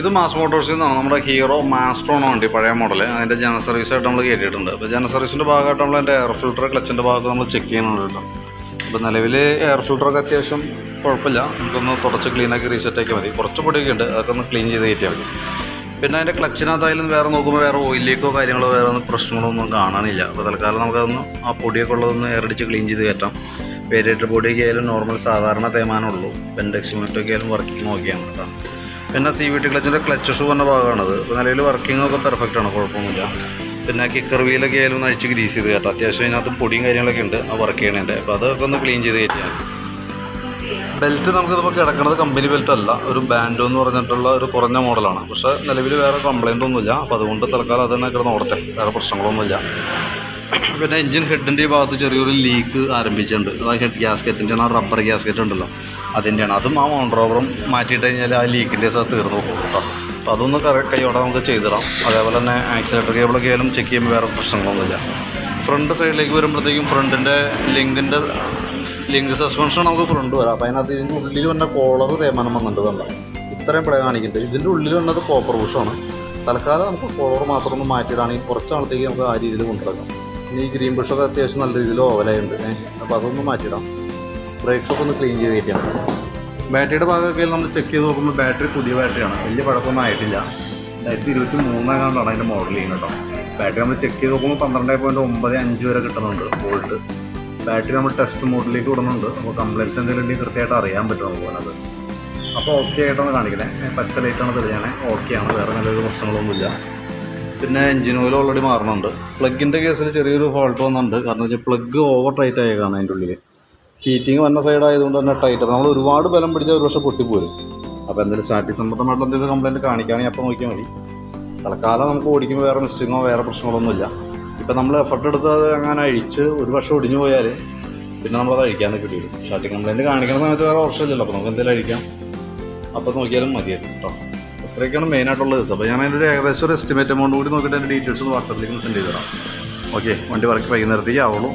ഇത് മാസ് മോട്ടോഴ്സിൽ നിന്നാണ്. നമ്മുടെ ഹീറോ മാസ്ട്രോണോ വണ്ടി പഴയ മോഡൽ അതിന്റെ ജന സർവീസായിട്ട് നമ്മൾ കയറ്റിയിട്ടുണ്ട് അപ്പോൾ ജന സർവീസിന്റെ ഭാഗമായിട്ട് നമ്മൾ അതിന്റെ എയർ ഫിൽറ്റർ ക്ലച്ചിന്റെ ഭാഗത്ത് നമ്മൾ ചെക്ക് ചെയ്യുന്നുണ്ട് അപ്പോൾ നിലവിൽ എയർ ഫിൽറ്ററൊക്കെ അത്യാവശ്യം കുഴപ്പമില്ല. നമുക്കൊന്ന് തുടച്ച് ക്ലീനാക്കി റീസെറ്റ് ആക്കിയാൽ മതി. കുറച്ച് പൊടിയൊക്കെ ഉണ്ട്. അതൊക്കെ ഒന്ന് ക്ലീൻ ചെയ്ത് കയറ്റിയാൽ മതി. പിന്നെ അതിന്റെ ക്ലച്ചിനകത്തായാലും വേറെ നോക്കുമ്പോൾ വേറെ ഓയിലേക്കോ കാര്യങ്ങളോ വേറെ ഒന്നും പ്രശ്നങ്ങളോ ഒന്നും കാണാനില്ല. അപ്പോൾ തൽക്കാലം നമുക്കതൊന്ന് ആ പൊടിയൊക്കെ ഉള്ളതൊന്ന് എയറടിച്ച് ക്ലീൻ ചെയ്ത് കയറ്റാം. വേരിയേറ്റർ പൊടിയൊക്കെ ആയാലും നോർമൽ സാധാരണ തേമാനമുള്ളൂ പെൻഡെക്സ് മറ്റൊക്കെ ആയാലും വർക്കിംഗ് നോക്കിയാണ് കേട്ടോ പിന്നെ സി വി ടി ക്ലച്ചിന്റെ ക്ലച്ച് ഷൂ എന്ന ഭാഗമാണത്. നിലയിൽ വർക്കിംഗ് ഒക്കെ പെർഫെക്റ്റ് ആണ് കുഴപ്പമൊന്നുമില്ല. പിന്നെ കിക്കർ വീലൊക്കെ ആയാലും ഒന്ന് അഴിച്ച് ഗ്രീസ് ചെയ്ത് കേട്ടോ അത്യാവശ്യം അതിനകത്ത് പൊടിയും കാര്യങ്ങളൊക്കെ ഉണ്ട് ആ വർക്ക് ചെയ്യണതിന്റെ അപ്പോൾ അതൊക്കെ ഒന്ന് ക്ലീൻ ചെയ്ത് കയറ്റിയാണ് ബെൽറ്റ് നമുക്ക് ഇതിപ്പോൾ കിടക്കുന്നത് കമ്പനി ബെൽറ്റ് അല്ല. ഒരു ബാൻഡോ എന്ന് പറഞ്ഞിട്ടുള്ള ഒരു കുറഞ്ഞ മോഡലാണ്. പക്ഷേ നിലവിൽ വേറെ കംപ്ലൈന്റ് ഒന്നുമില്ല. അപ്പോൾ അതുകൊണ്ട് തൽക്കാലം അത് തന്നെ കിടന്ന് ഓടട്ടെ. വേറെ പ്രശ്നങ്ങളൊന്നുമില്ല. പിന്നെ എൻജിൻ ഹെഡിന്റെ ഭാഗത്ത് ചെറിയൊരു ലീക്ക് ആരംഭിച്ചിട്ടുണ്ട്. അത് ഹെഡ് ഗ്യാസ്കറ്റിന്റെ ആണ് റബ്ബർ ഗ്യാസ്കറ്റ് ഉണ്ടല്ലോ അതിന്റെയാണ് അതും ആ മോണ്ടറോവറും മാറ്റിയിട്ട് കഴിഞ്ഞാൽ ആ ലീക്കിന്റെ സഹ തീർന്നു പോകും കേട്ടോ. അപ്പോൾ അതൊന്ന് കൈയോടെ നമുക്ക് ചെയ്തിടാം. അതേപോലെ തന്നെ ആക്സിലേറ്റർ കേബിളൊക്കെ ആയാലും ചെക്ക് ചെയ്യുമ്പോൾ വേറെ പ്രശ്നങ്ങളൊന്നുമില്ല. ഫ്രണ്ട് സൈഡിലേക്ക് വരുമ്പോഴത്തേക്കും ഫ്രണ്ടിന്റെ ലിങ്കിന്റെ ലിങ്ക് സസ്പെൻഷൻ നമുക്ക് ഫ്രണ്ട് വരാം. അപ്പോൾ അതിനകത്ത് ഇതിന്റെ ഉള്ളിൽ വന്ന കോളർ തേമാനം വന്നിട്ട് കണ്ട? ഇത്രയും പിള്ളേ കാണിക്കുന്നുണ്ട്. ഇതിന്റെ ഉള്ളിൽ വന്നത് കോപ്പർ ബുഷാണ് തൽക്കാലം നമുക്ക് കോളർ മാത്രം ഒന്ന് മാറ്റിയിടാണെങ്കിൽ കുറച്ച് നാളത്തേക്ക് നമുക്ക് ആ രീതിയിൽ കൊണ്ടുവരാം ഈ ഗ്രീൻ ബുഷൊക്കെ അത്യാവശ്യം നല്ല രീതിയിൽ ഓവലായുണ്ട് അപ്പോൾ അതൊന്ന് മാറ്റിയിടാം. ഷോപ്പ് ഒന്ന് ക്ലീൻ ചെയ്ത് കയറ്റിയാണ് ബാറ്ററിയുടെ ഭാഗമൊക്കെ നമ്മൾ ചെക്ക് ചെയ്ത് നോക്കുമ്പോൾ ബാറ്ററി പുതിയ ബാറ്ററിയാണ് വലിയ പഴക്കമൊന്നും ആയിട്ടില്ല. രണ്ടായിരത്തി ഇരുപത്തി മൂന്നാകാണ്ടാണ് അതിന്റെ മോഡൽ ചെയ്യുന്നത് കേട്ടോ. ബാറ്ററി നമ്മൾ ചെക്ക് ചെയ്ത് നോക്കുമ്പോൾ പന്ത്രണ്ട് പോയിന്റ് ഒമ്പത് അഞ്ച് വരെ കിട്ടുന്നുണ്ട് വോൾട്ട് ബാറ്ററി നമ്മൾ ടെസ്റ്റ് മോഡിലേക്ക് വിടുന്നുണ്ട്. അപ്പോൾ കംപ്ലൈന്റ്സ് എന്തെങ്കിലും ഉണ്ടെങ്കിൽ കൃത്യമായിട്ട് അറിയാൻ പറ്റും നമുക്ക് അപ്പോൾ ഓക്കെ ആയിട്ടൊന്ന് കാണിക്കണേ പച്ച ലൈറ്റാണ് തെളിയാണേ ഓക്കെയാണ് വേറെ നല്ലൊരു പ്രശ്നങ്ങളൊന്നുമില്ല. പിന്നെ എഞ്ചിൻ ഓയിൽ ഓൾറെഡി മാറുന്നുണ്ട് പ്ലഗിന്റെ കേസിൽ ചെറിയൊരു ഫോൾട്ട് വന്നിട്ടുണ്ട്. കാരണം വെച്ചാൽ പ്ലഗ് ഓവർ ടൈറ്റ് ആയേക്കാണ് അതിന്റെ ഉള്ളിൽ ഹീറ്റിംഗ് വന്ന സൈഡ് ആയതുകൊണ്ട് തന്നെ ടൈറ്റ് നമ്മൾ ഒരുപാട് ബലം പിടിച്ചാൽ ഒരു പക്ഷേ പൊട്ടിപ്പോരും. അപ്പോൾ എന്തെങ്കിലും സ്റ്റാറ്റിക് സംബന്ധമായിട്ട് എന്തെങ്കിലും കംപ്ലയിന്റ് കാണിക്കുകയാണെങ്കിൽ അപ്പോൾ നോക്കിയാൽ മതി. തൽക്കാലം നമുക്ക് ഓടിക്കുമ്പോൾ വേറെ മിസ്സിങ്ങോ വേറെ പ്രശ്നങ്ങളൊന്നുമില്ല. ഇപ്പം നമ്മൾ എഫർട്ട് എടുത്ത് അത് അങ്ങനെ അഴിച്ച് ഒരു വർഷം ഒടിഞ്ഞു പോയാൽ പിന്നെ നമ്മളത് അഴിക്കാമെന്ന് കിട്ടിയിരുന്നു വരും സ്റ്റാർട്ടിങ് കംപ്ലൈന്റ് കാണിക്കുന്ന സമയത്ത് വേറെ ഓപ്ഷൻ ഇല്ലല്ലോ. അപ്പോൾ നമുക്ക് എന്തെങ്കിലും അഴിക്കാം. അപ്പോൾ നോക്കിയാലും മതിയായിരുന്നു കേട്ടോ ഇത്രയൊക്കെയാണ് മെയിനായിട്ടുള്ളത് അപ്പോൾ ഞാൻ അതിന്റെ ഒരു ഏകദേശം ഒരു എസ്റ്റിമേറ്റ് എമൗണ്ട് കൂടി നോക്കിയിട്ട് എന്റെ ഡീറ്റെയിൽസ് ഒന്ന് വാട്സാപ്പിലേക്ക് സെൻഡ് ചെയ്ത് തരാം. ഓക്കെ വണ്ടി വർക്ക് വൈകുന്നേരത്തേക്ക് ആവുള്ളൂ.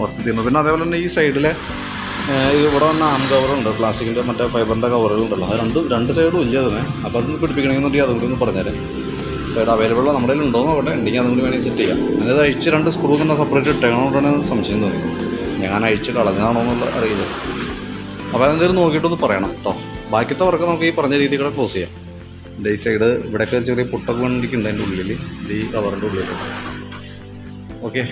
വർക്ക് തീർന്നു. പിന്നെ അതേപോലെ തന്നെ ഈ സൈഡിലെ ഇവിടെ വന്ന ആം കവറുണ്ട് പ്ലാസ്റ്റിക്കിന്റെ മറ്റേ ഫൈബറിന്റെ കവറുകളുണ്ടല്ലോ അത് രണ്ട് രണ്ട് സൈഡും ഇല്ല അതിന്. അപ്പോൾ അതൊന്ന് പിടിപ്പിക്കണമെന്നുണ്ടെങ്കിൽ അതുകൂടി ഒന്ന് പറഞ്ഞുതരാം സൈഡ് അവൈലബിൾ നമ്മുടെ കയ്യിൽ ഉണ്ടോ നോക്കട്ടെ. ഉണ്ടെങ്കിൽ അതുകൊണ്ട് വേണമെങ്കിൽ സെറ്റ് ചെയ്യാം. അതായത് അഴിച്ച് രണ്ട് സ്ക്രൂ തന്നെ സെപ്പറേറ്റ് ഇട്ടേക്കണോണ്ടാണ് സംശയം തോന്നി. ഞാൻ അഴിച്ച് കളഞ്ഞതാണോ എന്നുള്ള അറിയില്ല. അപ്പോൾ അതെന്തെങ്കിലും നോക്കിയിട്ടൊന്ന് പറയണം കേട്ടോ ബാക്കിത്തെ വർക്ക് നമുക്ക് ഈ പറഞ്ഞ രീതിയിൽ കൂടെ ക്ലോസ് ചെയ്യാം. ഈ സൈഡ് ഇവിടെയൊക്കെ ചെറിയ പുട്ടൊക്കെ വന്നിരിക്കുന്നുണ്ട് അതിന്റെ ഉള്ളിൽ ഈ കവറിന്റെ ഉള്ളിൽ ഓക്കെ